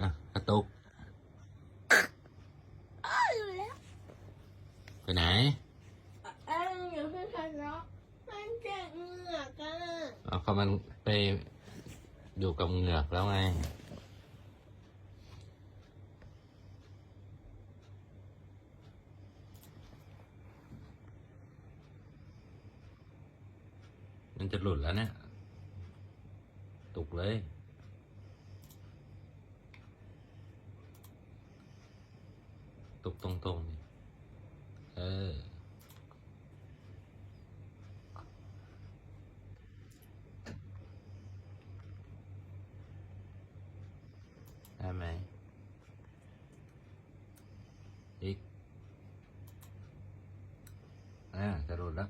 อะกระตุกอ้าวอยู่แล้วไปไหนเอ้ยอยู่ที่ทะเลาะมันเจ็บเหงือกอะเอาเขามันไปอยู่กับเหงือกแล้วไงมันจะหลุดแล้วเนี่ย ตุกเลย ตุกตรงๆดิเออ ได้ไหมอีกอ่าจะหลุดแล้ว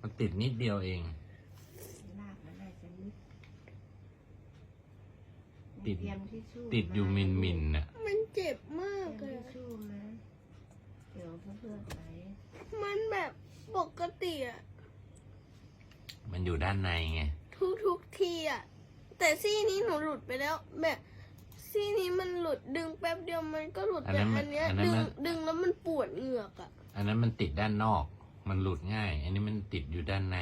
มันติดนิดเดียวเอง ลากมาได้จะนิด ติด เตรียมทิชชู่ติดอยู่มินมินๆน่ะ มันเจ็บมากเตรีเลยยมทิชชู่นะ เดี๋ยวเพื่อนๆไหลมันแบบปกติอะมันอยู่ด้านในไง ทุกทุกๆทีอะแต่ซี่นี้หนูหลุดไปแล้ว แบบซี่นี้มันหลุดดึงแป๊บเดียวมันก็หลุดอันแต่นั้นมันอันเนี้ย อันนั้นดึงมัน ดึงแล้วมันปวดเหงือกอะอันนั้นมันติดด้านนอก มันหลุดง่าย อันนี้มันติดอยู่ด้านใน